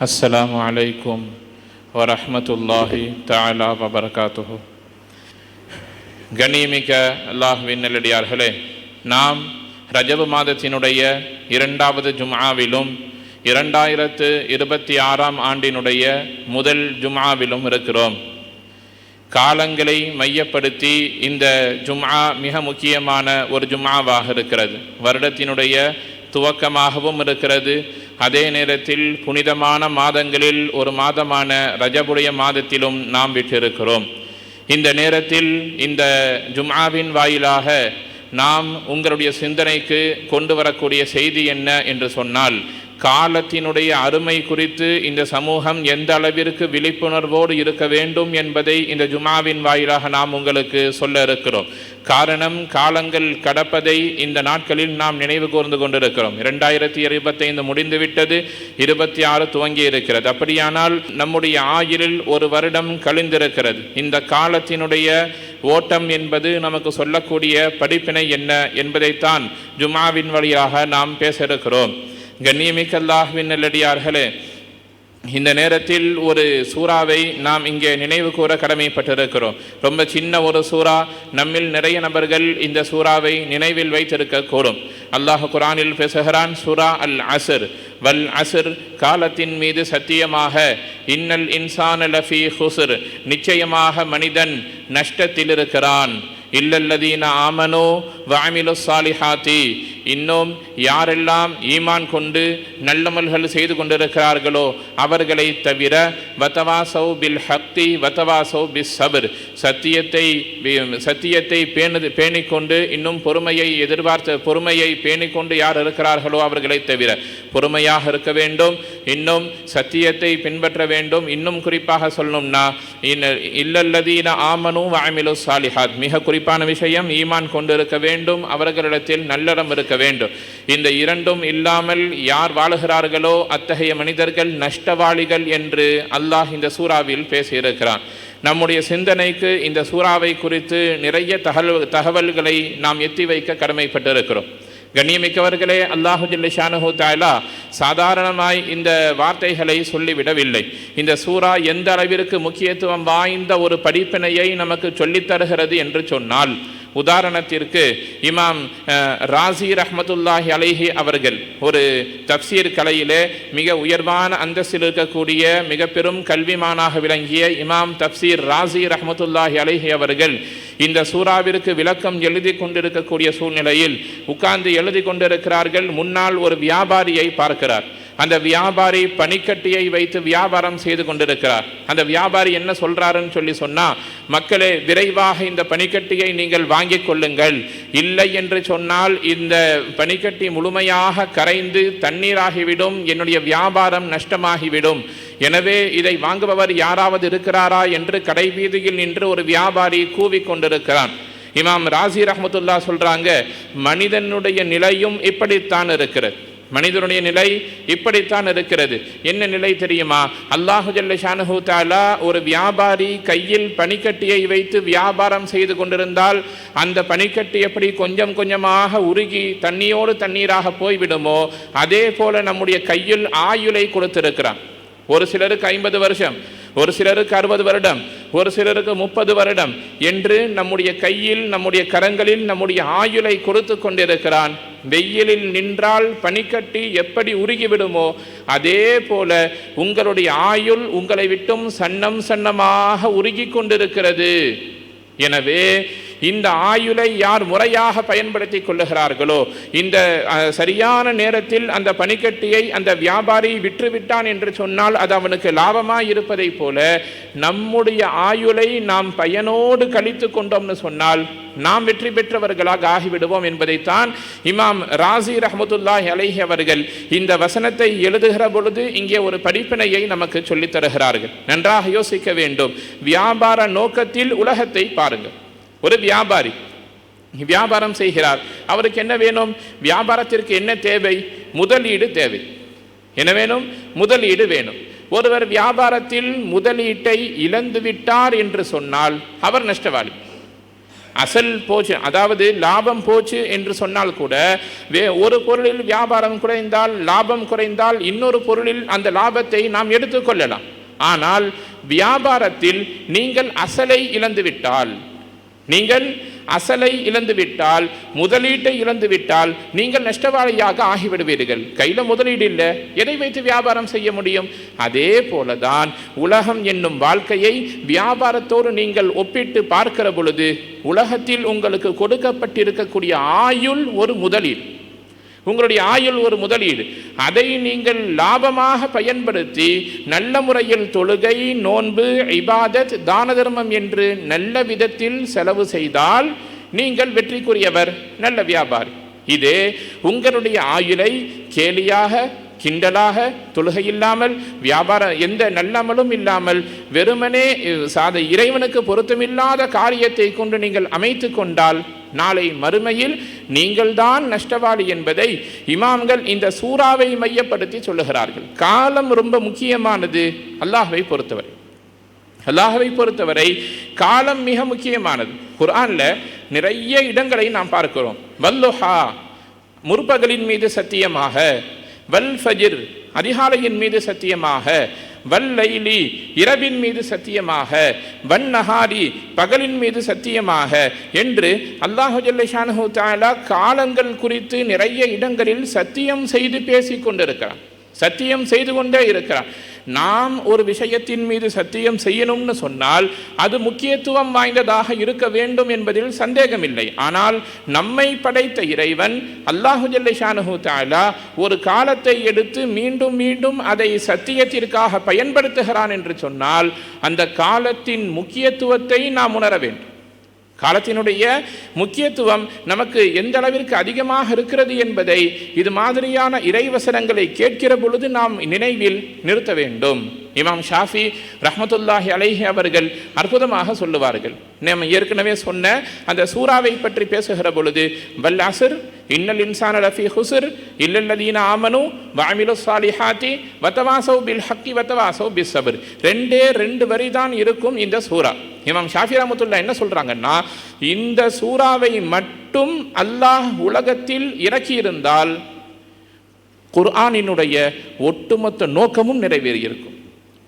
السلام عليكم ورحمة الله تعالى وبركاته கண்ணியமிக்க அல்லாஹ்வின் நல்லடியார்களே நாம் ரஜபு மாதத்தினுடைய இரண்டாவது ஜும்ஆவிலும் இரண்டாயிரத்து இருபத்தி ஆறாம் ஆண்டினுடைய முதல் ஜும்ஆவிலும் இருக்கிறோம் காலங்களை மையப்படுத்தி இந்த ஜும்ஆ மிக முக்கியமான ஒரு ஜும்ஆவாக இருக்கிறது வருடத்தினுடைய துவக்கமாகவும் இருக்கிறது. அதே நேரத்தில் புனிதமான மாதங்களில் ஒரு மாதமான ரஜபுடைய மாதத்திலும் நாம் விட்டிருக்கிறோம். இந்த நேரத்தில் இந்த ஜும்ஆவின் வாயிலாக நாம் உங்களுடைய சிந்தனைக்கு கொண்டு வரக்கூடிய செய்தி என்ன என்று சொன்னால் காலத்தினுடைய அருமை குறித்து இந்த சமூகம் எந்த அளவிற்கு விழிப்புணர்வோடு இருக்க வேண்டும் என்பதை இந்த ஜுமாவின் வாயிலாக நாம் உங்களுக்கு சொல்ல இருக்கிறோம். காரணம் காலங்கள் கடப்பதை இந்த நாட்களில் நாம் நினைவு கூர்ந்து கொண்டிருக்கிறோம். இரண்டாயிரத்தி இருபத்தைந்து முடிந்துவிட்டது இருபத்தி ஆறு துவங்கி இருக்கிறது அப்படியானால் நம்முடைய ஆயிலில் ஒரு வருடம் கழிந்திருக்கிறது. இந்த காலத்தினுடைய ஓட்டம் என்பது நமக்கு சொல்லக்கூடிய படிப்பினை என்ன என்பதைத்தான் ஜுமாவின் வழியாக நாம் பேச இருக்கிறோம் கண்ணியமிக்க அல்லாஹ்வின் நல்லடியார்களே இந்த நேரத்தில் ஒரு சூறாவை நாம் இங்கே நினைவு கூற கடமைப்பட்டிருக்கிறோம். ரொம்ப சின்ன ஒரு சூறா நம்மில் நிறைய நபர்கள் இந்த சூறாவை நினைவில் வைத்திருக்கக்கூடும். அல்லாஹ் குரானில் பேசுகிறான் சூரா அல் அசர் வல் அசர் காலத்தின் மீது சத்தியமாக இன்னல் இன்சான் லஃபி ஹுசர் நிச்சயமாக மனிதன் நஷ்டத்தில் இருக்கிறான் இல்லல்லதீன ஆமனோ வாமிலு சாலிஹாத்தி இன்னும் யாரெல்லாம் ஈமான் கொண்டு நல்லமல்கள் செய்து கொண்டிருக்கிறார்களோ அவர்களை தவிர வத்தவாசௌ பில் ஹக்தி வத்தவாசௌ பிஸ் சபர். சத்தியத்தை சத்தியத்தை பேணு பேணிக்கொண்டு இன்னும் பொறுமையை எதிர்பார்த்த பொறுமையை பேணிக்கொண்டு யார் இருக்கிறார்களோ அவர்களை தவிர பொறுமையாக இருக்க வேண்டும். இன்னும் சத்தியத்தை பின்பற்ற வேண்டும். இன்னும் குறிப்பாக சொல்லணும்னா இல்லல்லதீன ஆமனும் வாமிலு சாலிஹாத் மிக குறிப்பான விஷயம் ஈமான் கொண்டிருக்க வேண்டும் அவர்களிடத்தில் நல்லறம் இருக்க வேண்டும். இந்த இரண்டும் இல்லாமல் யார் வாழுகிறார்களோ அத்தகைய மனிதர்கள் நஷ்டவாளிகள் என்று அல்லாஹ் இந்த சூறாவில் பேசியிருக்கிறான். நம்முடைய சிந்தனைக்கு இந்த சூறாவை குறித்து நிறைய தகவல் தகவல்களை நாம் எத்தி வைக்க கடமைப்பட்டிருக்கிறோம். கண்ணியமிக்கவர்களே அல்லாஹு ஜில்லிஷானு தாலா சாதாரணமாய் இந்த வார்த்தைகளை சொல்லிவிடவில்லை. இந்த சூறா எந்த அளவிற்கு முக்கியத்துவம் வாய்ந்த ஒரு படிப்பினையை நமக்கு சொல்லித்தருகிறது என்று சொன்னால் உதாரணத்திற்கு இமாம் ராசி ரஹமத்துல்லாஹி அலைஹி அவர்கள் ஒரு தப்சீர் கலையிலே மிக உயர்வான அந்தஸ்தில் இருக்கக்கூடிய மிக பெரும் கல்விமானாக விளங்கிய இமாம் தப்சீர் ராசி ரஹமத்துல்லாஹி அலைஹி அவர்கள் இந்த சூறாவிற்கு விளக்கம் எழுதி கொண்டிருக்கக்கூடிய சூழ்நிலையில் உட்கார்ந்து எழுதி கொண்டிருக்கிறார்கள். முன்னால் ஒரு வியாபாரியை பார்க்கிறார். அந்த வியாபாரி பனிக்கட்டியை வைத்து வியாபாரம் செய்து கொண்டிருக்கிறார். அந்த வியாபாரி என்ன சொல்றாருன்னு சொல்லி சொன்னா மக்களே விரைவாக இந்த பனிக்கட்டியை நீங்கள் வாங்கிக் கொள்ளுங்கள். இல்லை என்று சொன்னால் இந்த பனிக்கட்டி முழுமையாக கரைந்து தண்ணீராகிவிடும் என்னுடைய வியாபாரம் நஷ்டமாகிவிடும். எனவே இதை வாங்குபவர் யாராவது இருக்கிறாரா? என்று கடை வீதியில் நின்று ஒரு வியாபாரி கூவிக்கொண்டிருக்கிறான் இமாம் ராசி ரஹமத்துல்லா சொல்றாங்க மனிதனுடைய நிலையும் இப்படித்தான் இருக்கிறது. மனிதனுடைய நிலை இப்படித்தான் இருக்கிறது. என்ன நிலை தெரியுமா? அல்லாஹு ஜல்ல தாலா ஒரு வியாபாரி கையில் பனிக்கட்டியை வைத்து வியாபாரம் செய்து கொண்டிருந்தால் அந்த பனிக்கட்டி எப்படி கொஞ்சம் கொஞ்சமாக உருகி தண்ணியோடு தண்ணீராக போய்விடுமோ அதே போல நம்முடைய கையில் ஆயுளை கொடுத்திருக்கிறான். ஒரு சிலருக்கு ஐம்பது வருஷம். ஒரு சிலருக்கு அறுபது வருடம் ஒரு சிலருக்கு முப்பது வருடம் என்று நம்முடைய கையில் நம்முடைய கரங்களில் நம்முடைய ஆயுளை கொடுத்து கொண்டிருக்கிறான். வெயிலில் நின்றால் பனிக்கட்டி எப்படி உருகிவிடுமோ அதே போல உங்களுடைய ஆயுள் உங்களை விட்டும் சன்னம் சன்னமாக உருகி கொண்டிருக்கிறது. எனவே இந்த ஆயுளை யார் முறையாக பயன்படுத்தி கொள்ளுகிறார்களோ இந்த சரியான நேரத்தில் அந்த பனிக்கட்டியை அந்த வியாபாரி விற்றுவிட்டான் என்று சொன்னால் அது அவனுக்கு லாபமாக இருப்பதைப் போல நம்முடைய ஆயுளை நாம் பயனோடு கழித்து கொண்டோம்னு சொன்னால் நாம் வெற்றி பெற்றவர்களாக ஆகிவிடுவோம் என்பதைத்தான் இமாம் ராசி ரஹமத்துல்லாஹி அலைஹி அவர்கள் இந்த வசனத்தை எழுதுகிற பொழுது இங்கே ஒரு படிப்பினையை நமக்கு சொல்லித் தருகிறார்கள். நன்றாக யோசிக்க வேண்டும். வியாபார நோக்கத்தில் உலகத்தை பாருங்கள். ஒரு வியாபாரி. வியாபாரம் செய்கிறார். அவருக்கு என்ன வேணும்? வியாபாரத்திற்கு என்ன தேவை? முதலீடு தேவை. என்ன வேணும்? முதலீடு வேணும். ஒருவர் வியாபாரத்தில் முதலீட்டை இழந்து விட்டார் என்று சொன்னால் அவர் நஷ்டவாளி. அசல் போச்சு அதாவது லாபம் போச்சு என்று சொன்னால் கூட வே ஒரு பொருளில் வியாபாரம் குறைந்தால் லாபம் குறைந்தால் இன்னொரு பொருளில் அந்த லாபத்தை நாம் எடுத்துக்கொள்ளலாம் ஆனால் வியாபாரத்தில் நீங்கள் அசலை இழந்துவிட்டால் நீங்கள் அசலை இழந்துவிட்டால் முதலீட்டை இழந்துவிட்டால் நீங்கள் நஷ்டவாளியாக ஆகிவிடுவீர்கள். கையில் முதலீடு இல்லை எதை வைத்து வியாபாரம் செய்ய முடியும்? அதே போலதான் உலகம் என்னும் வாழ்க்கையை வியாபாரத்தோடு நீங்கள் ஒப்பிட்டு பார்க்கிற பொழுது உலகத்தில் உங்களுக்கு கொடுக்கப்பட்டிருக்கக்கூடிய ஆயுள் ஒரு முதலீடு. உங்களுடைய ஆயுள் ஒரு முதலீடு. அதை நீங்கள் லாபமாக பயன்படுத்தி நல்ல முறையில் தொழுகை நோன்பு இபாதத் தான தர்மம் என்று நல்ல விதத்தில் செலவு செய்தால் நீங்கள் வெற்றிக்குரியவர் நல்ல வியாபாரி. இது உங்களுடைய ஆயுளை கேலியாக கிண்டலாக தொழுகை இல்லாமல் வியாபார எந்த நல்லமலும் இல்லாமல் வெறுமனே சாத இறைவனுக்கு பொருத்தமில்லாத காரியத்தை கொண்டு நீங்கள் அமைத்து கொண்டால் நாளை மறுமையில் நீங்கள்தான் நஷ்டவாளி என்பதை இமாம்கள் இந்த சூறாவை மையப்படுத்தி சொல்லுகிறார்கள். காலம் ரொம்ப முக்கியமானது அல்லாஹவை பொறுத்தவரை. அல்லாஹவை பொறுத்தவரை காலம் மிக முக்கியமானது. குரானில் நிறைய இடங்களை நாம் பார்க்கிறோம். வல்லுஹா முற்பகலின் மீது சத்தியமாக வல் ஃபஜிர் அதிகாலையின் மீது சத்தியமாக வல்லைலி இரவின் மீது சத்தியமாக வன்னஹாரி பகலின் மீது சத்தியமாக என்று அல்லாஹு ஜல்லஷானு தாலா காலங்கள் குறித்து நிறைய இடங்களில் சத்தியம் செய்து பேசிக் கொண்டிருக்கிறான். சத்தியம் செய்து கொண்டே இருக்கிறான். நாம் ஒரு விஷயத்தின் மீது சத்தியம் செய்யணும்னு சொன்னால் அது முக்கியத்துவம் வாய்ந்ததாக இருக்க வேண்டும் என்பதில் சந்தேகமில்லை. ஆனால் நம்மை படைத்த இறைவன் அல்லாஹு ஜல்லிஷானு தாலா ஒரு காலத்தை எடுத்து மீண்டும் மீண்டும் அதை சத்தியத்திற்காக பயன்படுத்துகிறான் என்று சொன்னால் அந்த காலத்தின் முக்கியத்துவத்தை நாம் உணர வேண்டும். காலத்தினுடைய முக்கியத்துவம் நமக்கு எந்த அளவிற்கு அதிகமாக இருக்கிறது என்பதை இது மாதிரியான இறைவசனங்களை கேட்கிற பொழுது நாம் நினைவில் நிறுத்த வேண்டும். இமாம் ஷாஃபி ரஹமத்துல்லாஹி அலைஹி அவர்கள் அற்புதமாக சொல்லுவார்கள். நம்ம ஏற்கனவே சொன்ன அந்த சூறாவை பற்றி பேசுகிற பொழுது வல் அசர் இன்னல் இன்சான ரஃபி ஹுசுர் இல்லல்லதீன ஆமனு வாமிலு சாலிஹாத்தி வத்தவாசவ் பில் ஹக்கி வத்தவாசவ் பிஸ் சபர் ரெண்டே ரெண்டு வரி தான் இருக்கும் இந்த சூறா. இமாம் ஷாஃபி ரஹமத்துல்லா என்ன சொல்றாங்கன்னா இந்த சூறாவை மட்டும் அல்லாஹ் உலகத்தில் இறக்கியிருந்தால் குர்ஆனினுடைய ஒட்டுமொத்த நோக்கமும் நிறைவேறியிருக்கும்.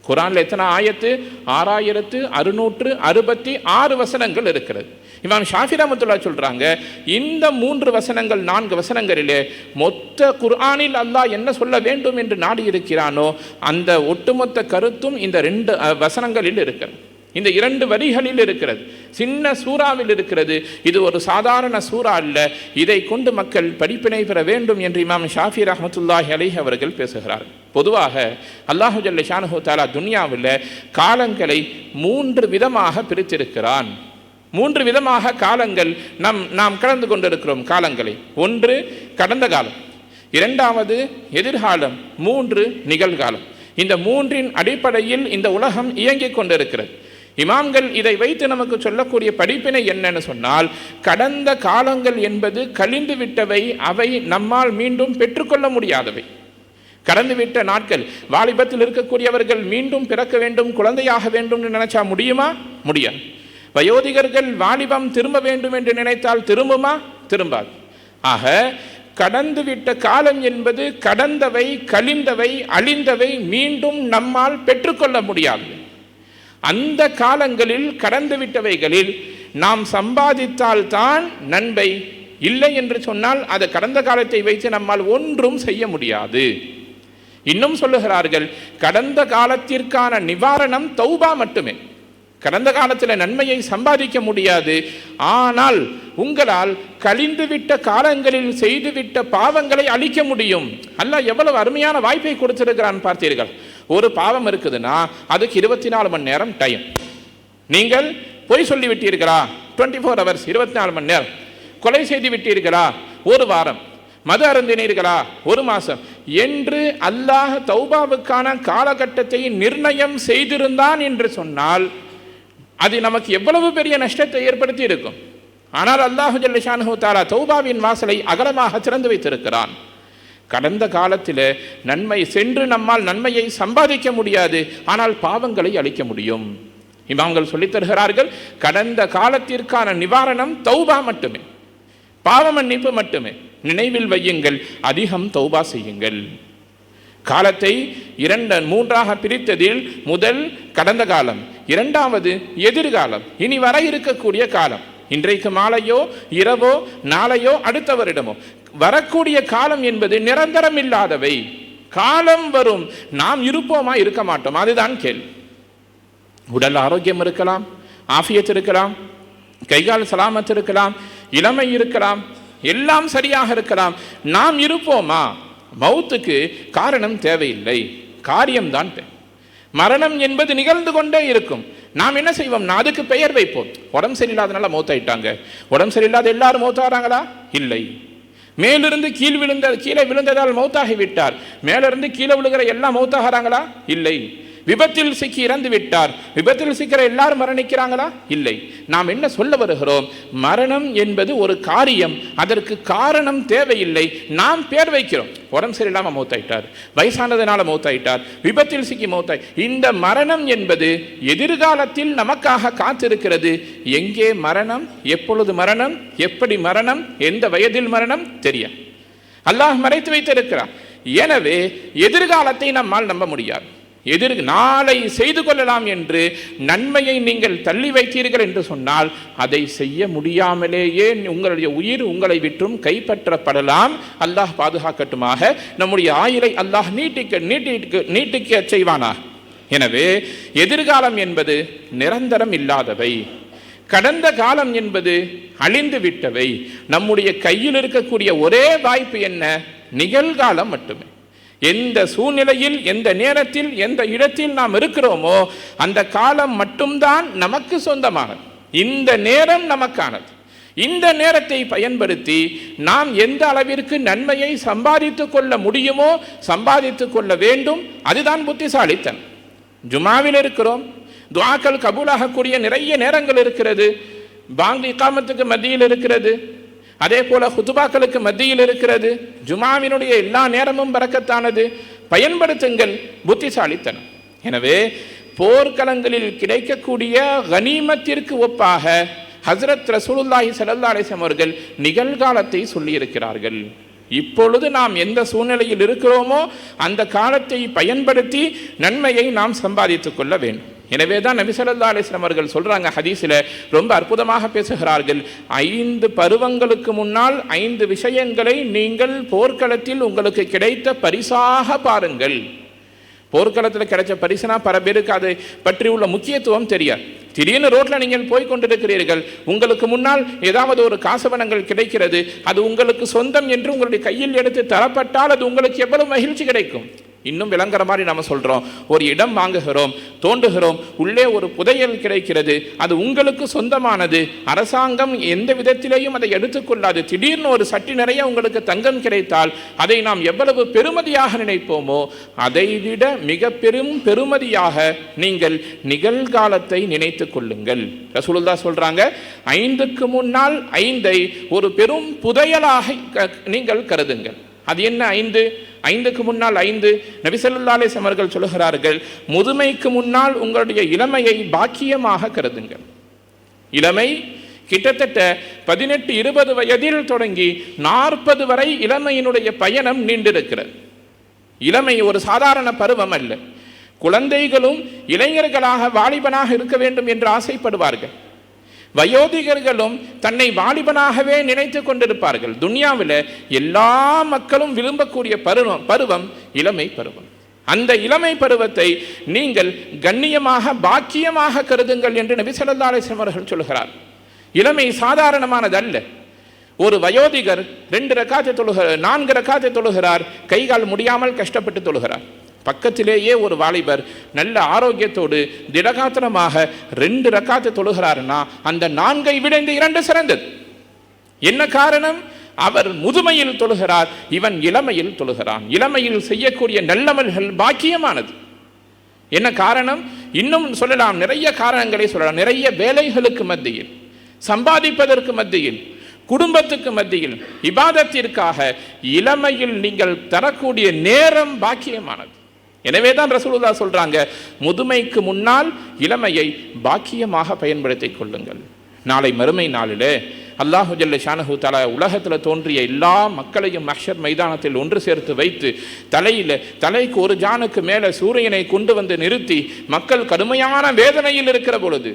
குரானில் எத்தனை ஆயத்து? ஆறாயிரத்து அறுநூற்று அறுபத்தி ஆறு வசனங்கள் இருக்கிறது. இமாம் ஷாஃபி ரஹமத்துல்லா சொல்கிறாங்க இந்த மூன்று வசனங்கள் நான்கு வசனங்களிலே மொத்த குர்ஆனில் அல்லாஹ் என்ன சொல்ல வேண்டும் என்று நாடி இருக்கிறானோ அந்த ஒட்டுமொத்த கருத்தும் இந்த ரெண்டு வசனங்களில் இருக்கிறது. இந்த இரண்டு வரிகளில் இருக்கிறது. சின்ன சூறாவில் இருக்கிறது. இது ஒரு சாதாரண சூறா அல்ல. இதை கொண்டு மக்கள் படிப்பினை பெற வேண்டும் என்று இமாம் ஷாஃபி ரஹமத்துல்லாஹி அலிஹ் அவர்கள் பேசுகிறார். பொதுவாக அல்லாஹு ஜல்ல ஷானஹு தாலா துனியாவில் காலங்களை மூன்று விதமாக பிரித்திருக்கிறான். மூன்று விதமாக காலங்கள் நம் நாம் கடந்து கொண்டிருக்கிறோம் காலங்களை. ஒன்று கடந்த காலம். இரண்டாவது எதிர்காலம். மூன்று நிகழ்காலம். இந்த மூன்றின் அடிப்படையில் இந்த உலகம் இயங்கிக் கொண்டிருக்கிறது. இமாம்கள் இதை வைத்து நமக்கு சொல்லக்கூடிய படிப்பினை என்னன்னு சொன்னால் கடந்த காலங்கள் என்பது கழிந்து விட்டவை அவை நம்மால் மீண்டும் பெற்றுக்கொள்ள முடியாதவை. கடந்துவிட்ட நாட்கள் வாலிபத்தில் இருக்கக்கூடியவர்கள் மீண்டும் பிறக்க வேண்டும் குழந்தையாக வேண்டும் என்று நினைச்சா முடியுமா? முடியாது. வயோதிகர்கள் வாலிபம் திரும்ப வேண்டும் என்று நினைத்தால் திரும்புமா? திரும்பாது. ஆக கடந்துவிட்ட காலம் என்பது கடந்தவை கழிந்தவை அழிந்தவை மீண்டும் நம்மால் பெற்றுக்கொள்ள முடியாது. அந்த காலங்களில் கடந்துவிட்டவைகளில் நாம் சம்பாதித்தால்தான் நன்மை இல்லை என்று சொன்னால் அது கடந்த காலத்தை வைத்து நம்மால் ஒன்றும் செய்ய முடியாது. இன்னும் சொல்லுகிறார்கள் கடந்த காலத்திற்கான நிவாரணம் தௌபா மட்டுமே. கடந்த காலத்தில் நன்மையை சம்பாதிக்க முடியாது. ஆனால் உங்களால் கழிந்துவிட்ட காலங்களில் செய்துவிட்ட பாவங்களை அழிக்க முடியும். அல்ல எவ்வளவு அருமையான வாய்ப்பை கொடுத்திருக்கிறான் பார்த்தீர்கள். ஒரு பாவம் இருக்குதுன்னா அதுக்கு இருபத்தி நாலு மணி நேரம் டைம் நீங்கள் பொய் சொல்லி விட்டீர்களா டுவெண்ட்டி ஃபோர் ஹவர்ஸ் இருபத்தி நாலு மணி நேரம். கொலை செய்து விட்டீர்களா? ஒரு வாரம். மது அருந்தினீர்களா? ஒரு மாதம் என்று அல்லாஹ் தௌபாவுக்கான காலகட்டத்தை நிர்ணயம் செய்திருந்தான் என்று சொன்னால் அது நமக்கு எவ்வளவு பெரிய நஷ்டத்தை ஏற்படுத்தி இருக்கும் ஆனால் அல்லாஹு ஜல்லிஷானு தாரா தௌபாவின் வாசலை அகலமாக திறந்து வைத்திருக்கிறான். கடந்த காலத்தில் நன்மை சென்று நம்மால் நன்மையை சம்பாதிக்க முடியாது ஆனால் பாவங்களை அழிக்க முடியும். இமாம்கள் சொல்லித் தருகிறார்கள் கடந்த காலத்திற்கான நிவாரணம் தௌபா மட்டுமே. பாவ மன்னிப்பு மட்டுமே. நினைவில் வையுங்கள் அதிகம் தௌபா செய்யுங்கள். காலத்தை இரண்டு மூன்றாக பிரித்ததில் முதல் கடந்த காலம் இரண்டாவது எதிர்காலம் இனி வர இருக்கக்கூடிய காலம். இன்றைக்கு மாலையோ இரவோ நாளையோ அடுத்த வருடமோ வரக்கூடிய காலம் என்பது நிரந்தரம் இல்லாதவை. காலம் வரும். நாம் இருப்போமா இருக்க மாட்டோம்? அதுதான் கேள்வி. உடல் ஆரோக்கியம் இருக்கலாம் ஆஃபியத் இருக்கலாம் கைகால் சலாமத் இருக்கலாம் இளமை இருக்கலாம் எல்லாம் சரியாக இருக்கலாம். நாம் இருப்போமா? மௌத்துக்கு காரணம் தேவையில்லை. காரியம்தான் மரணம் என்பது நிகழ்ந்து கொண்டே இருக்கும். நாம் என்ன செய்வோம் நான் அதுக்கு பெயர் வைப்போம். உடம்பு சரியில்லாதனால மௌத்தாயிட்டாங்க. உடம்பு சரியில்லாத எல்லாரும் மௌத்தாகிறாங்களா? இல்லை. மேலிருந்து கீழ் விழுந்த கீழே விழுந்ததால் மௌத்தாகி விட்டார் மேலிருந்து கீழே விழுகிற எல்லாம் மௌத்தாகிறாங்களா? இல்லை. விபத்தில் சிக்கி இறந்து விட்டார். விபத்தில் சிக்கிற எல்லாரும் மரணிக்கிறாங்களா? இல்லை. நாம் என்ன சொல்ல வருகிறோம்? மரணம் என்பது ஒரு காரியம். அதற்கு காரணம் தேவையில்லை. நாம் பேர் வைக்கிறோம். உடம்பு சரியில்லாமல் மௌத்தாயிட்டார். வயசானதுனால மௌத்தாயிட்டார். விபத்தில் சிக்கி மௌத்தாய். இந்த மரணம் என்பது எதிர்காலத்தில் நமக்காக காத்திருக்கிறது. எங்கே மரணம்? எப்பொழுது மரணம்? எப்படி மரணம்? எந்த வயதில் மரணம்? தெரியும் அல்லாஹ் மறைத்து வைத்திருக்கிறார் எனவே எதிர்காலத்தை நம்மால் நம்ப முடியாது. எதிர் நாளை செய்து கொள்ளலாம் என்று நன்மையை நீங்கள் தள்ளி வைத்தீர்கள் என்று சொன்னால் அதை செய்ய முடியாமலேயே உங்களுடைய உயிர் உங்களை விற்றும் கைப்பற்றப்படலாம். அல்லாஹ் பாதுகாக்கட்டுமாக நம்முடைய ஆயுளை அல்லாஹ் நீட்டிக்க நீட்டிக்க நீட்டிக்க செய்வானா? எனவே எதிர்காலம் என்பது நிரந்தரம் இல்லாதவை. கடந்த காலம் என்பது அழிந்து விட்டவை. நம்முடைய கையில் இருக்கக்கூடிய ஒரே வாய்ப்பு என்ன? நிகழ்காலம் மட்டுமே. எந்த சூழ்நிலையில் எந்த நேரத்தில் எந்த இடத்தில் நாம் இருக்கிறோமோ அந்த காலம் மட்டும்தான் நமக்கு சொந்தமானது. இந்த நேரம் நமக்கானது. இந்த நேரத்தை பயன்படுத்தி நாம் எந்த அளவிற்கு நன்மையை சம்பாதித்து கொள்ள முடியுமோ சம்பாதித்து கொள்ள வேண்டும். அதுதான் புத்திசாலித்தன் ஜுமாவில் இருக்கிறோம். துவாக்கள் கபூலாகக்கூடிய நிறைய நேரங்கள் இருக்கிறது. பாங்கு இக்காமத்துக்கு மத்தியில் இருக்கிறது. அதே போல ஹுதுபாக்களுக்கு மத்தியில் இருக்கிறது ஜுமாவினுடைய எல்லா நேரமும் பறக்கத்தானது. பயன்படுத்துங்கள் புத்திசாலித்தனம். எனவே போர்க்களங்களில் கிடைக்கக்கூடிய கனிமத்திற்கு ஒப்பாக ஹசரத் ரசூலுல்லாஹி ஸல்லல்லாஹு அலைஹி அவர்கள் நிகழ்காலத்தை சொல்லியிருக்கிறார்கள். இப்பொழுது நாம் எந்த சூழ்நிலையில் இருக்கிறோமோ அந்த காலத்தை பயன்படுத்தி நன்மையை நாம் சம்பாதித்துக் கொள்ள வேண்டும். எனவே தான் நபி ஸல்லல்லாஹு அலைஹி அவர்கள் சொல்கிறாங்க ஹதீஸில் ரொம்ப அற்புதமாக பேசுகிறார்கள். ஐந்து பருவங்களுக்கு முன்னால் ஐந்து விஷயங்களை நீங்கள் போர்க்களத்தில் உங்களுக்கு கிடைத்த பரிசாக பாருங்கள். போர்க்களத்தில் கிடைச்ச பரிசுனா பல பேருக்கு அதை பற்றி உள்ள முக்கியத்துவம் தெரியாது. திடீர்னு ரோட்டில் நீங்கள் போய் கொண்டிருக்கிறீர்கள். உங்களுக்கு முன்னால் ஏதாவது ஒரு காசவனங்கள் கிடைக்கிறது. அது உங்களுக்கு சொந்தம் என்று உங்களுடைய கையில் எடுத்து தரப்பட்டால் அது உங்களுக்கு எவ்வளவு மகிழ்ச்சி கிடைக்கும். இன்னும் விளங்குற மாதிரி நம்ம சொல்கிறோம் ஒரு இடம் வாங்குகிறோம் தோண்டுகிறோம் உள்ளே ஒரு புதையல் கிடைக்கிறது அது உங்களுக்கு சொந்தமானது. அரசாங்கம் எந்த விதத்திலேயும் அதை எடுத்துக்கொள்ளாது. திடீர்னு ஒரு சட்டி நிறைய உங்களுக்கு தங்கம் கிடைத்தால் அதை நாம் எவ்வளவு பெருமதியாக நினைப்போமோ அதைவிட மிக பெரும் பெருமதியாக நீங்கள் நிகழ்காலத்தை நினைத்து கொள்ளுங்கள். ரசூலுல்லா சொல்கிறாங்க ஐந்துக்கு முன்னால் ஐந்தை ஒரு பெரும் புதையலாக க- நீங்கள் கருதுங்கள். அது என்ன ஐந்து? ஐந்துக்கு முன்னால் ஐந்து. நபிசல்லாலே சமர்கள் சொல்லுகிறார்கள் முதுமைக்கு முன்னால் உங்களுடைய இளமையை பாக்கியமாக கருதுங்கள். இளமை கிட்டத்தட்ட பதினெட்டு இருபது வயதில் தொடங்கி நாற்பது வரை இளமையினுடைய பயணம் நீண்டிருக்கிறது. இளமை ஒரு சாதாரண பருவம் அல்ல. குழந்தைகளும் இளைஞர்களாக வாலிபனாக இருக்க வேண்டும் என்று ஆசைப்படுவார்கள். வயோதிகர்களும் தன்னை வாலிபனாகவே நினைத்து கொண்டிருப்பார்கள். துன்யாவில் எல்லா மக்களும் விரும்பக்கூடிய பருவம் பருவம் இளமை பருவம். அந்த இளமை பருவத்தை நீங்கள் கண்ணியமாக பாக்கியமாக கருதுங்கள் என்று நபி ஸல்லல்லாஹு அலைஹி அவர்கள் சொல்கிறார். இளமை சாதாரணமானதல்ல. ஒரு வயோதிகர் ரெண்டு ரக்காத்தை தொழுகிறார் நான்கு ரக்காத்தை தொழுகிறார் கை கால் முடியாமல் கஷ்டப்பட்டு தொழுகிறார். பக்கத்திலேயே ஒரு வாலிபர் நல்ல ஆரோக்கியத்தோடு திடகாத்திரமாக ரெண்டு ரக்காத்தை தொழுகிறாருன்னா அந்த நான்கை விட இந்த இரண்டு சிறந்தது. என்ன காரணம்? அவர் முதுமையில் தொழுகிறார் இவன் இளமையில் தொழுகிறான். இளமையில் செய்யக்கூடிய நல்லமல்கள் பாக்கியமானது. என்ன காரணம்? இன்னும் சொல்லலாம் நிறைய காரணங்களை சொல்லலாம். நிறைய வேலைகளுக்கு மத்தியில் சம்பாதிப்பதற்கு மத்தியில் குடும்பத்துக்கு மத்தியில் இபாதத்திற்காக இளமையில் நீங்கள் தரக்கூடிய நேரம் பாக்கியமானது. எனவே தான் ரசூலுல்லா சொல்றாங்க முதுமைக்கு முன்னால் இளமையை பாக்கியமாக பயன்படுத்தி கொள்ளுங்கள். நாளை மறுமை நாளிலே அல்லாஹு ஜல்ல ஷானஹு தலா உலகத்தில் தோன்றிய எல்லா மக்களையும் மஹர் மைதானத்தில் ஒன்று சேர்த்து வைத்து தலையில் தலைக்கு ஒரு ஜானுக்கு மேலே சூரியனை கொண்டு வந்து நிறுத்தி மக்கள் கடுமையான வேதனையில் இருக்கிற பொழுது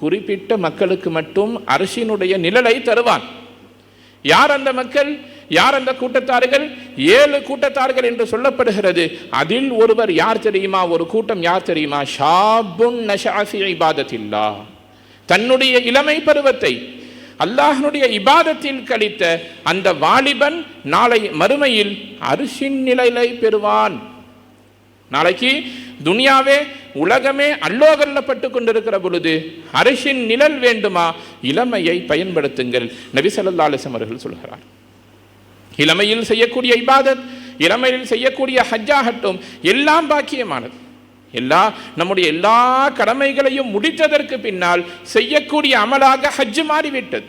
குறிப்பிட்ட மக்களுக்கு மட்டும் அரசினுடைய நிழலை தருவான். யார் அந்த மக்கள்? யார் அந்த கூட்டத்தார்கள்? ஏழு கூட்டத்தார்கள் என்று சொல்லப்படுகிறது. அதில் ஒருவர் யார் தெரியுமா? ஒரு கூட்டம் யார் தெரியுமா? ஷாபுன் நஷாஃபி இபாதத்தில்லா தன்னுடைய இளமை பருவத்தை அல்லாஹனுடைய இபாதத்தில் கழித்த அந்த வாலிபன் நாளை மறுமையில் அரிசின் நிலையை பெறுவான். நாளைக்கு துனியாவே உலகமே அல்லோகல்லப்பட்டு கொண்டிருக்கிற பொழுது அரிசின் நிழல் வேண்டுமா? இளமையை பயன்படுத்துங்கள். நபி ஸல்லல்லாஹு அவர்கள் சொல்கிறார். இளமையில் செய்யக்கூடிய இபாதத் இளமையில் செய்யக்கூடிய ஹஜ்ஜாகட்டும் எல்லாம் பாக்கியமானது. எல்லா நம்முடைய எல்லா கடமைகளையும் முடித்ததற்கு பின்னால் செய்யக்கூடிய அமலாக ஹஜ்ஜு மாறிவிட்டது.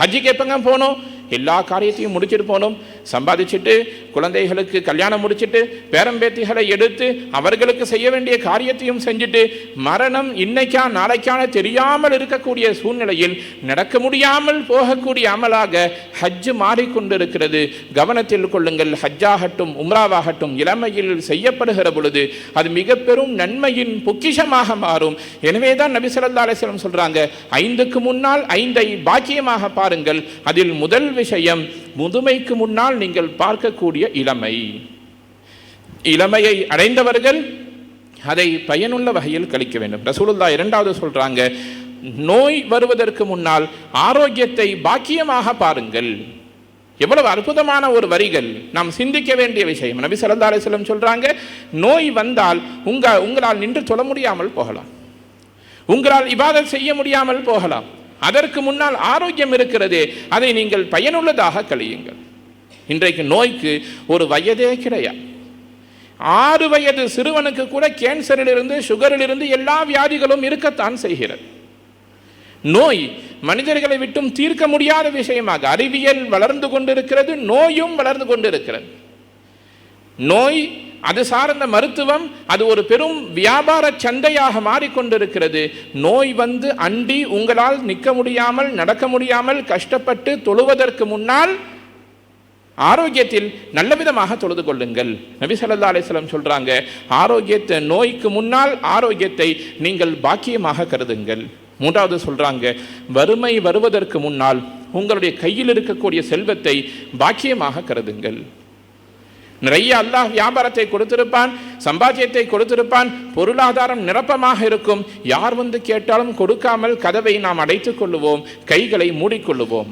ஹஜ்ஜுக்கு எப்போங்க போனோம் எல்லா காரியத்தையும் முடிச்சிட்டு போனோம் சம்பாதிச்சுட்டு குழந்தைகளுக்கு கல்யாணம் முடிச்சுட்டு பேரம்பேத்திகளை எடுத்து அவர்களுக்கு செய்ய வேண்டிய காரியத்தையும் செஞ்சுட்டு மரணம் இன்னைக்கா நாளைக்கான தெரியாமல் இருக்கக்கூடிய சூழ்நிலையில் நடக்க முடியாமல் போகக்கூடிய அமலாக ஹஜ்ஜு மாறிக்கொண்டிருக்கிறது. கவனத்தில் கொள்ளுங்கள் ஹஜ்ஜாகட்டும் உம்ராவாகட்டும் இளமையில் செய்யப்படுகிற பொழுது அது மிக பெரும் நன்மையின் பொக்கிஷமாக மாறும். எனவே தான் நபிசல்லா அலிஸ்லம் சொல்கிறாங்க ஐந்துக்கு முன்னால் ஐந்தை பாக்கியமாக பாருங்கள். அதில் முதல் விஷயம் முதுமைக்கு முன்னால் நீங்கள் பார்க்கக்கூடிய இளமை. இளமையை அடைந்தவர்கள் அதை பயனுள்ள வகையில் கழிக்க வேண்டும். ரசூலுல்லா இரண்டாவது சொல்றாங்க நோய் வருவதற்கு முன்னால் ஆரோக்கியத்தை பாக்கியமாக பாருங்கள். எவ்வளவு அற்புதமான ஒரு வரிகள். நாம் சிந்திக்க வேண்டிய விஷயம். நபி ஸல்லல்லாஹு அலைஹி சொல்றாங்க நோய் வந்தால் உங்க உங்களால் நின்று தொழ முடியாமல் போகலாம். உங்களால் இபாதத் செய்ய முடியாமல் போகலாம். அதற்கு முன்னால் ஆரோக்கியம் இருக்கிறதே அதை நீங்கள் பயனுள்ளதாக கழியுங்கள். இன்றைக்கு நோய்க்கு ஒரு வயதே கிடையாது. ஆறு வயது சிறுவனுக்கு கூட கேன்சரிலிருந்து சுகரிலிருந்து எல்லா வியாதிகளும் இருக்கத்தான் செய்கிறது. நோய் மனிதர்களை விட்டும் தீர்க்க முடியாத விஷயமாக அறிவியல் வளர்ந்து கொண்டிருக்கிறது நோயும் வளர்ந்து கொண்டிருக்கிறது. நோய் அது சார்ந்த மருத்துவம் அது ஒரு பெரும் வியாபார சந்தையாக மாறிக்கொண்டிருக்கிறது. நோய் வந்து அண்டி உங்களால் நிற்க முடியாமல் நடக்க முடியாமல் கஷ்டப்பட்டு தொழுவதற்கு முன்னால் ஆரோக்கியத்தில் நல்ல விதமாக தொழுது கொள்ளுங்கள். நபி ஸல்லல்லாஹு அலைஹி சொல்றாங்க ஆரோக்கியத்தை நோய்க்கு முன்னால் ஆரோக்கியத்தை நீங்கள் பாக்கியமாக கருதுங்கள். மூன்றாவது சொல்றாங்க வறுமை வருவதற்கு முன்னால் உங்களுடைய கையில் இருக்கக்கூடிய செல்வத்தை பாக்கியமாக கருதுங்கள். நிறைய அல்லாஹ் வியாபாரத்தை கொடுத்திருப்பான் சம்பாத்தியத்தை கொடுத்திருப்பான் பொருளாதாரம் நிரப்பமாக இருக்கும். யார் வந்து கேட்டாலும் கொடுக்காமல் கதவை நாம் அடைத்துக் கொள்ளுவோம் கைகளை மூடிக்கொள்ளுவோம்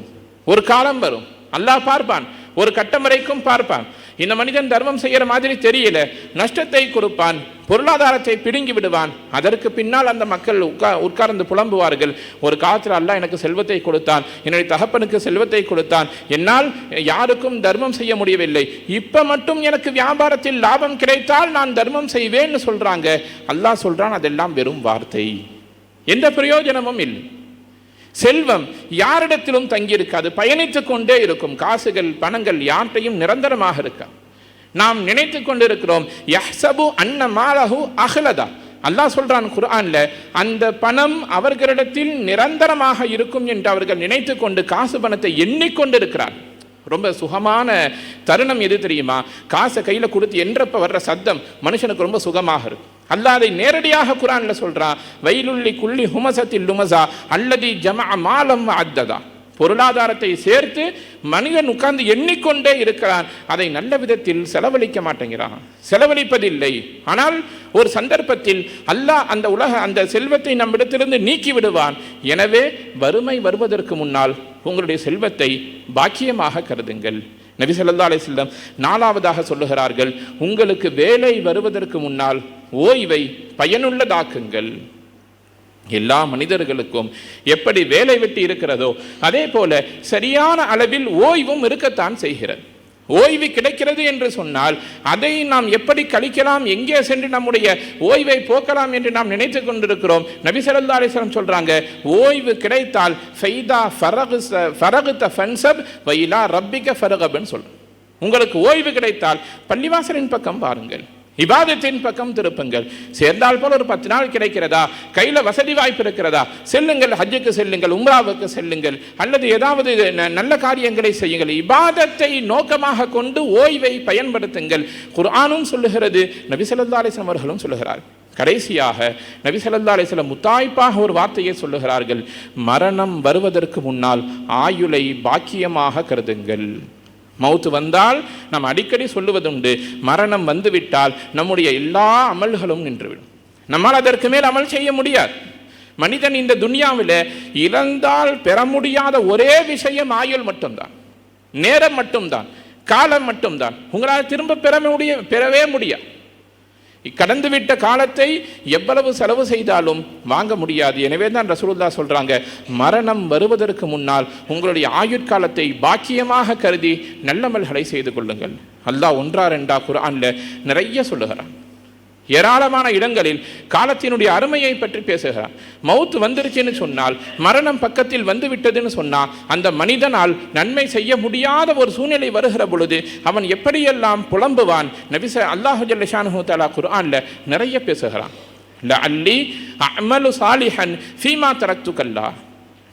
ஒரு காலம் வரும் அல்லாஹ் பார்ப்பான் ஒரு கட்டம் வரைக்கும் பார்ப்பான். இந்த மனிதன் தர்மம் செய்யற மாதிரி தெரியல. நஷ்டத்தை கொடுப்பான் பொருளாதாரத்தை பிடுங்கி விடுவான். அதற்கு பின்னால் அந்த மக்கள் உட்கா உட்கார்ந்து புலம்புவார்கள். ஒரு காலத்தில் அல்லாஹ் எனக்கு செல்வத்தை கொடுத்தான் என்னுடைய தகப்பனுக்கு செல்வத்தை கொடுத்தான். என்னால் யாருக்கும் தர்மம் செய்ய முடியவில்லை. இப்போ மட்டும் எனக்கு வியாபாரத்தில் லாபம் கிடைத்தால் நான் தர்மம் செய்வேன்னு சொல்றாங்க. அல்லாஹ் சொல்றான் அதெல்லாம் வெறும் வார்த்தை. எந்த பிரயோஜனமும் இல்லை. செல்வம் யாரிடத்திலும் தங்கியிருக்காது. பயணித்து கொண்டே இருக்கும். காசுகள் பணங்கள் யார்கிட்டையும் நிரந்தரமாக இருக்கா நாம் நினைத்து கொண்டிருக்கிறோம் யஹ்சபு அன்ன மாலஹு அஹ்லதா. அல்லாஹ் சொல்றான் குர்ஆன்ல அந்த பணம் அவர்களிடத்தில் நிரந்தரமாக இருக்கும் என்று அவர்கள் நினைத்து கொண்டு காசு பணத்தை எண்ணிக்கொண்டிருக்கிறார். ரொம்ப சுகமான தருணம் எது தெரியுமா? காசை கையில் கொடுத்து என்றப்ப வர்ற சத்தம் மனுஷனுக்கு ரொம்ப சுகமாக இருக்கும். அல்லாதை அதை நேரடியாக குரான்ல சொல்றான் வயலுள்ளி குள்ளி ஹுமசத்தில் லுமசா அல்லதி ஜமா மாலம் அத்ததா பொருளாதாரத்தை சேர்த்து மனிதன் உட்கார்ந்து எண்ணிக்கொண்டே இருக்கிறான். அதை நல்ல விதத்தில் செலவழிக்க மாட்டேங்கிறான். செலவழிப்பதில்லை. ஆனால் ஒரு சந்தர்ப்பத்தில் அல்லாஹ் அந்த உலக அந்த செல்வத்தை நம்மிடத்திலிருந்து நீக்கி விடுவான். எனவே வறுமை வருவதற்கு முன்னால் உங்களுடைய செல்வத்தை பாக்கியமாக கருதுங்கள். நபி சொல்லா அலைஹி நாலாவதாக சொல்லுகிறார்கள் உங்களுக்கு வேலை வருவதற்கு முன்னால் ஓய்வை பயனுள்ளதாக்குங்கள். எல்லா மனிதர்களுக்கும் எப்படி வேலை வெட்டி இருக்கிறதோ அதே போல சரியான அளவில் ஓய்வும் இருக்கத்தான் செய்கிறது. ஓய்வு கிடைக்கிறது என்று சொன்னால் அதை நாம் எப்படி கழிக்கலாம் எங்கே சென்று நம்முடைய ஓய்வை போக்கலாம் என்று நாம் நினைத்து கொண்டிருக்கிறோம். நபி ஸல்லல்லாஹு சொல்றாங்க ஓய்வு கிடைத்தால் ஃபைதா ஃபரகு ஃபரகுத ஃபன்சப் வயிலா ரப்பிக ஃபரகப்னு சொல்கிறோம் உங்களுக்கு ஓய்வு கிடைத்தால் பள்ளிவாசலின் பக்கம் பாருங்கள் இபாதத்தின் பக்கம் திருப்புங்கள். சேர்ந்தால் போல ஒரு பத்து நாள் கிடைக்கிறதா? கையில் வசதி வாய்ப்பு இருக்கிறதா? செல்லுங்கள் ஹஜ்ஜுக்கு செல்லுங்கள் உம்ராவுக்கு செல்லுங்கள். அல்லது ஏதாவது ந- நல்ல காரியங்களை செய்யுங்கள். இபாதத்தை நோக்கமாக கொண்டு ஓய்வை பயன்படுத்துங்கள். குர்ஆனும் சொல்லுகிறது நபி ஸல்லல்லாஹு அலைஹி அவர்களும் சொல்லுகிறார். கடைசியாக நபி ஸல்லல்லாஹு அலைஹி முத்தாய்ப்பாக ஒரு வார்த்தையை சொல்லுகிறார்கள். மரணம் வருவதற்கு முன்னால் ஆயுளை பாக்கியமாக கருதுங்கள். மௌத்து வந்தால் நாம் அடிக்கடி சொல்லுவதுண்டு மரணம் வந்துவிட்டால் நம்முடைய எல்லா அமல்களும் நின்றுவிடும். நம்மால் அதற்கு மேல் அமல் செய்ய முடியாது. மனிதன் இந்த துனியாவில் இழந்தால் பெற முடியாத ஒரே விஷயம் ஆயுள் மட்டும்தான். நேரம் மட்டும்தான். காலம் மட்டும்தான். உங்களால் திரும்ப பெற முடிய பெறவே முடியாது. கடந்துவிட்ட காலத்தை எவ்வளவு செலவு செய்தாலும் வாங்க முடியாது. எனவே தான் ரசூலுல்லா சொல்கிறாங்க மரணம் வருவதற்கு முன்னால் உங்களுடைய ஆயுட்காலத்தை பாக்கியமாக கருதி நல்லமல்களை செய்து கொள்ளுங்கள். அல்லாஹ் ஒன்றா ரெண்டா குரான்ல நிறைய சொல்லுகிறான். ஏராளமான இடங்களில் காலத்தினுடைய அருமையை பற்றி பேசுகிறான். மவுத்து வந்துருச்சுன்னு சொன்னால் மரணம் பக்கத்தில் வந்து விட்டதுன்னு சொன்னால் அந்த மனிதனால் நன்மை செய்ய முடியாத ஒரு சூழ்நிலை வருகிற பொழுது அவன் எப்படியெல்லாம் புலம்புவான்? நபிச அல்லாஹு ஜல்லஷானு தாலா குர்ஆன்ல நிறைய பேசுகிறான். அல்லி அமலு சாலிஹன் ஃபீமா தரத்துக்கல்லா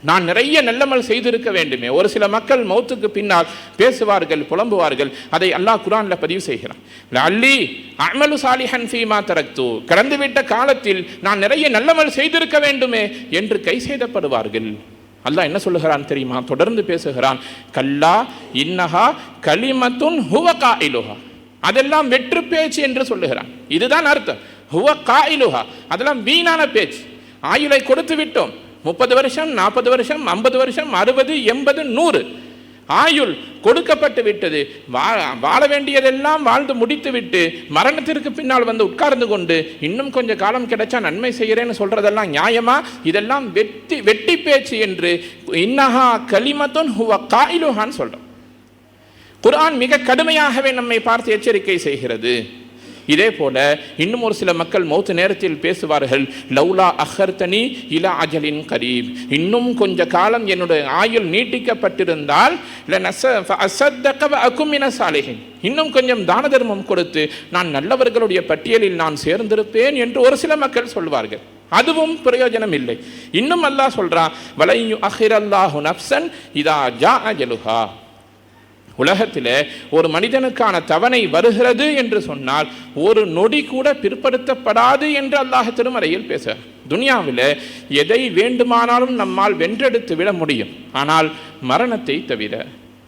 நான் நிறைய நல்லமல் செய்திருக்க வேண்டுமே. ஒரு சில மக்கள் மௌத்துக்கு பின்னால் பேசுவார்கள் புலம்புவார்கள். அதை அல்லாஹ் குரான்ல பதிவு செய்கிறான். அல்லி அமலு சாலிஹன் ஃபீமா தரக்து. கடந்துவிட்ட காலத்தில் நான் நிறைய நல்லமல் செய்திருக்க வேண்டுமே என்று கை செய்தப்படுவார்கள் அல்லாஹ் என்ன சொல்லுகிறான் தெரியுமா? தொடர்ந்து பேசுகிறான். கல்லா இன்னஹா கலிமத்துன் ஹுவ இலுஹா அதெல்லாம் வெற்று பேச்சு என்று சொல்லுகிறான். இதுதான் அர்த்தம். ஹுவ கா இலுஹா அதெல்லாம் வீணான பேச்சு. ஆயுளை கொடுத்து விட்டோம். முப்பது வருஷம் நாற்பது வருஷம் ஐம்பது வருஷம் அறுபது எண்பது நூறு. ஆயுள் கொடுக்கப்பட்டு விட்டது. வா- வாழ வேண்டியதெல்லாம் வாழ்ந்து முடித்து விட்டு மரணத்திற்கு பின்னால் வந்து உட்கார்ந்து கொண்டு இன்னும் கொஞ்சம் காலம் கிடைச்சா நன்மை செய்கிறேன்னு சொல்கிறதெல்லாம் நியாயமா? இதெல்லாம் வெட்டி வெட்டி பேச்சு என்று இன்னஹா கலிமத்துன் ஹுவ காயிலுஹான்னு சொல்கிறோம் குரான் மிக கடுமையாகவே நம்மை பார்த்து எச்சரிக்கை செய்கிறது. இதே போல இன்னும் ஒரு சில மக்கள் மௌத்து நேரத்தில் பேசுவார்கள் லௌலா அஹர்தனி இலா அஜலின் கரீப். இன்னும் கொஞ்ச காலம் என்னுடைய ஆயுள் நீட்டிக்கப்பட்டிருந்தால் இன்னும் கொஞ்சம் தான தர்மம் கொடுத்து நான் நல்லவர்களுடைய பட்டியலில் நான் சேர்ந்திருப்பேன் என்று ஒரு சில மக்கள் சொல்வார்கள். அதுவும் பிரயோஜனம் இல்லை. இன்னும் அல்லாஹ் சொல்றான் வலையு அஹிரல்லாஹு நப்சன் இதா ஜா அஜலுஹா உலகத்தில் ஒரு மனிதனுக்கான தவணை வருகிறது என்று சொன்னால் ஒரு நொடி கூட பிற்படுத்தப்படாது என்று அல்லாஹ் திருமறையில் பேச துனியாவில் எதை வேண்டுமானாலும் நம்மால் வென்றெடுத்து விட முடியும். ஆனால் மரணத்தை தவிர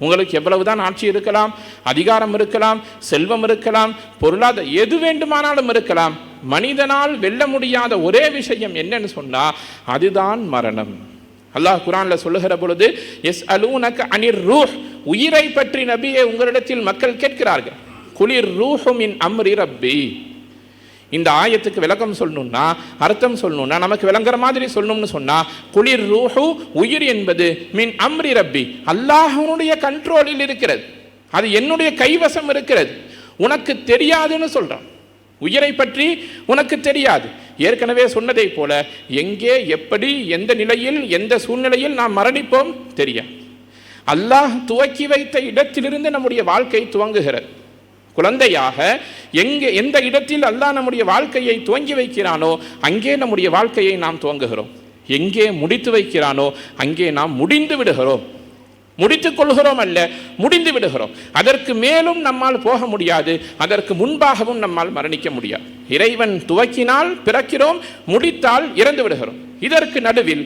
உங்களுக்கு எவ்வளவுதான் ஆட்சி இருக்கலாம் அதிகாரம் இருக்கலாம் செல்வம் இருக்கலாம் பொருளாதார எது வேண்டுமானாலும் இருக்கலாம் மனிதனால் வெல்ல முடியாத ஒரே விஷயம் என்னன்னு சொன்னால் அதுதான் மரணம். அல்லாஹ் குரானில் சொல்லுகிற பொழுது எஸ் அலூனக் அனிர் ரூஹ். உயிரை பற்றி நபியை உங்களிடத்தில் மக்கள் கேட்கிறார்கள். குளிர் ரூஹு மின் அம்ரி ரப்பி. இந்த ஆயத்துக்கு விளக்கம் சொல்லணும்னா அர்த்தம் சொல்லணும்னா நமக்கு விளங்குற மாதிரி சொல்லணும்னு சொன்னா குளிர் ரூஹு உயிர் என்பது மின் அம்ரி ரப்பி. அல்லாஹனுடைய கண்ட்ரோலில் இருக்கிறது. அது என்னுடைய கைவசம் இருக்கிறது. உனக்கு தெரியாதுன்னு சொல்றான் உயிரை பற்றி உனக்கு தெரியாது. ஏற்கனவே சொன்னதை போல எங்கே எப்படி எந்த நிலையில் எந்த சூழ்நிலையில் நாம் மரணிப்போம் தெரியும் அல்லாஹ் துவக்கி வைத்த இடத்திலிருந்து நம்முடைய வாழ்க்கை துவங்குகிறது. குழந்தையாக எங்கே எந்த இடத்தில் அல்லாஹ் நம்முடைய வாழ்க்கையை துவங்கி வைக்கிறானோ அங்கே நம்முடைய வாழ்க்கையை நாம் துவங்குகிறோம். எங்கே முடித்து வைக்கிறானோ அங்கே நாம் முடிந்து விடுகிறோம். முடித்துக் கொள்கிறோம் அல்ல முடிந்து விடுகிறோம். அதற்கு மேலும் நம்மால் போக முடியாது. அதற்கு முன்பாகவும் நம்மால் மரணிக்க முடியாது. இறைவன் துவக்கினால் பிறக்கிறோம் முடித்தால் இறந்து விடுகிறோம். இதற்கு நடுவில்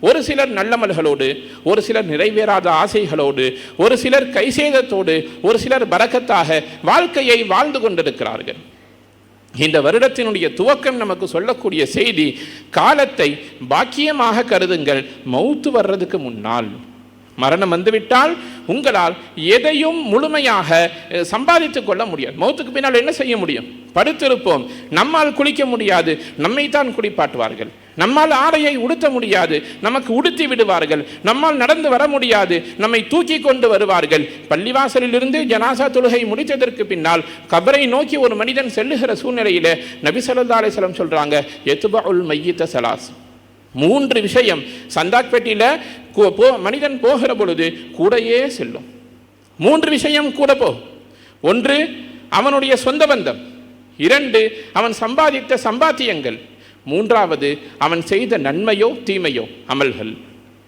ஒரு சிலர் நல்லமல்களோடு ஒரு சிலர் நிறைவேறாத ஆசைகளோடு ஒரு சிலர் கைசேதத்தோடு ஒரு சிலர் பறக்கத்தாக வாழ்க்கையை வாழ்ந்து கொண்டிருக்கிறார்கள். இந்த வருடத்தினுடைய துவக்கம் நமக்கு சொல்லக்கூடிய செய்தி காலத்தை பாக்கியமாக கருதுங்கள் மௌத்து வர்றதுக்கு முன்னால். மரணம் வந்துவிட்டால் உங்களால் எதையும் முழுமையாக அஹ், சம்பாதித்துக் கொள்ள முடியாது. மௌத்துக்கு பின்னால் என்ன செய்ய முடியும்? படுத்திருப்போம். நம்மால் குளிக்க முடியாது. நம்மைத்தான் குளிப்பாட்டுவார்கள். நம்மால் ஆடையை உடுத்த முடியாது. நமக்கு உடுத்தி விடுவார்கள். நம்மால் நடந்து வர முடியாது. நம்மை தூக்கி கொண்டு வருவார்கள். பள்ளிவாசலிலிருந்து ஜனாசா தொழுகை முடித்ததற்கு பின்னால் கபரை நோக்கி ஒரு மனிதன் செல்லுகிற சூழ்நிலையில நபி ஸல்லல்லாஹு அலைஹி வஸல்லம் சொல்றாங்க மையித்த சலாஸ். மூன்று விஷயம். சந்தாக்பேட்டியில் போ மனிதன் போகிற பொழுது கூடையே செல்லும். மூன்று விஷயம் கூட போ. ஒன்று அவனுடைய சொந்த பந்தம். இரண்டு அவன் சம்பாதித்த சம்பாத்தியங்கள். மூன்றாவது அவன் செய்த நன்மையோ தீமையோ அமல்கள்.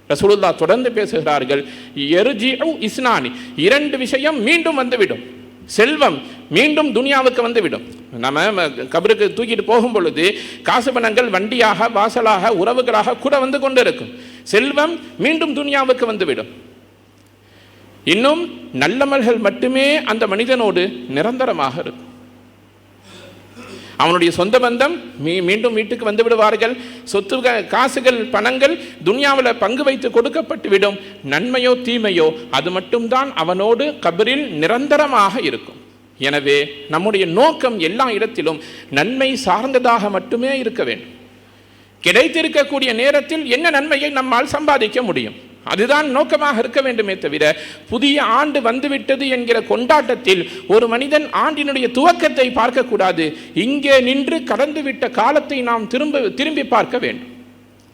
ரசூலுல்லா தொடர்ந்து பேசுகிறார்கள் எருஜி இஸ்னானி. இரண்டு விஷயம் மீண்டும் வந்துவிடும். செல்வம் மீண்டும் துனியாவுக்கு வந்துவிடும். நம்ம கபருக்கு தூக்கிட்டு போகும் பொழுது காசு பணங்கள் வண்டியாக வாசலாக உறவுகளாக கூட வந்து கொண்டு இருக்கும் செல்வம் மீண்டும் துனியாவுக்கு வந்துவிடும். இன்னும் நல்லமல்கள் மட்டுமே அந்த மனிதனோடு நிரந்தரமாக இருக்கும். அவனுடைய சொந்த பந்தம் மீ மீண்டும் வீட்டுக்கு வந்து விடுவார்கள். சொத்து காசுகள் பணங்கள் துனியாவில் பங்கு வைத்து கொடுக்கப்பட்டு விடும். நன்மையோ தீமையோ அது மட்டும்தான் அவனோடு கபரில் நிரந்தரமாக இருக்கும். எனவே நம்முடைய நோக்கம் எல்லா இடத்திலும் நன்மை சார்ந்ததாக மட்டுமே இருக்க வேண்டும். கிடைத்திருக்கக்கூடிய நேரத்தில் என்ன நன்மையை நம்மால் சம்பாதிக்க முடியும்? அதுதான் நோக்கமாக இருக்க வேண்டுமே தவிர புதிய ஆண்டு வந்துவிட்டது என்கிற கொண்டாட்டத்தில் ஒரு மனிதன் ஆண்டினுடைய துவக்கத்தை பார்க்கக்கூடாது. இங்கே நின்று கடந்துவிட்ட காலத்தை நாம் திரும்ப திரும்பி பார்க்க வேண்டும்.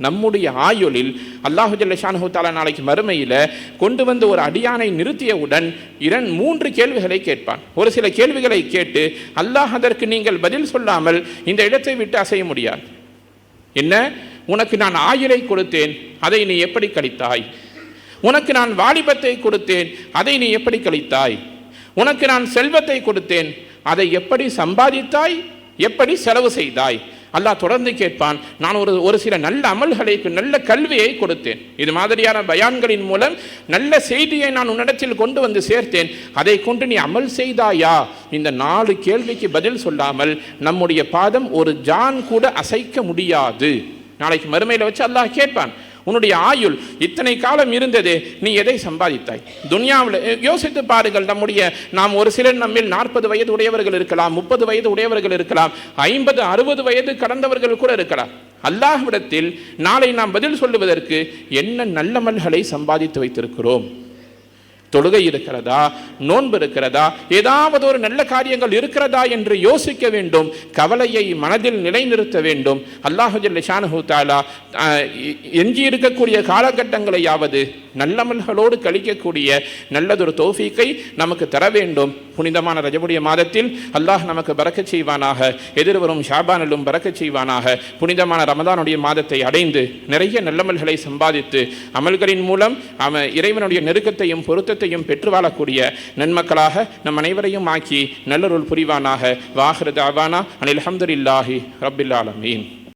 நம்முடைய ஆயுளில் அல்லாஹு ஜல்ல தாலா நாளைக்கு மறுமையில் கொண்டு வந்து ஒரு அடியானை நிறுத்தியவுடன் இரண் மூன்று கேள்விகளை கேட்பான். ஒரு சில கேள்விகளை கேட்டு அல்லாஹ் அதற்கு நீங்கள் பதில் சொல்லாமல் இந்த இடத்தை விட்டு அசைய முடியாது. என்ன? உனக்கு நான் ஆயுளை கொடுத்தேன். அதை நீ எப்படி கழித்தாய்? உனக்கு நான் வாலிபத்தை கொடுத்தேன் அதை நீ எப்படி கழித்தாய்? உனக்கு நான் செல்வத்தை கொடுத்தேன் அதை எப்படி சம்பாதித்தாய்? எப்படி செலவு செய்தாய்? அல்லாஹ் தொடர்ந்து கேட்பான் நான் ஒரு ஒரு சில நல்ல அமல்களை நல்ல கல்வியை கொடுத்தேன். இது மாதிரியான பயான்களின் மூலம் நல்ல செய்தியை நான் உன்னிடத்தில் கொண்டு வந்து சேர்த்தேன். அதை கொண்டு நீ அமல் செய்தாயா? இந்த நாலு கேள்விக்கு பதில் சொல்லாமல் நம்முடைய பாதம் ஒரு ஜான் கூட அசைக்க முடியாது. நாளைக்கு மறுமையில் வச்சு அல்லாஹ் கேட்பான் உன்னுடைய ஆயுள் இத்தனை காலம் இருந்தது நீ எதை சம்பாதித்தாய்? துனியாவில் யோசித்து பாருங்கள் நம்முடைய நாம் ஒரு சிலர் நம்மில் நாற்பது வயது உடையவர்கள் இருக்கலாம் முப்பது வயது உடையவர்கள் இருக்கலாம் ஐம்பது அறுபது வயது கடந்தவர்கள் கூட இருக்கலாம். அல்லாஹ்விடத்தில் நாளை நாம் பதில் சொல்லுவதற்கு என்ன நல்ல மல்களை சம்பாதித்து வைத்திருக்கிறோம்? தொழுகை இருக்கிறதா? நோன்பு இருக்கிறதா? ஏதாவது ஒரு நல்ல காரியங்கள் இருக்கிறதா என்று யோசிக்க வேண்டும். கவலையை மனதில் நிலைநிறுத்த வேண்டும். அல்லாஹுஜல்ல ஷானஹூ தாலா எஞ்சி இருக்கக்கூடிய காலகட்டங்களையாவது நல்லமல்களோடு கழிக்கக்கூடிய நல்லதொரு தோஃபீக்கை நமக்கு தர வேண்டும். புனிதமான ரஜபுடைய மாதத்தில் அல்லாஹ் நமக்கு பறக்க செய்வானாக. எதிர்வரும் ஷாபானிலும் பறக்க செய்வானாக. புனிதமான ரமதானுடைய மாதத்தை அடைந்து நிறைய நல்லமல்களை சம்பாதித்து அமல்களின் மூலம் அவன் இறைவனுடைய நெருக்கத்தையும் பொருத்தத்தையும் பெற்று வாழக்கூடிய நன்மக்களாக நம் அனைவரையும் ஆக்கி நல்லருள் புரிவானாக. வாஹிரத் அவானா அனில் அஹமதுல்லாஹி ரபில் ஆலமீன்.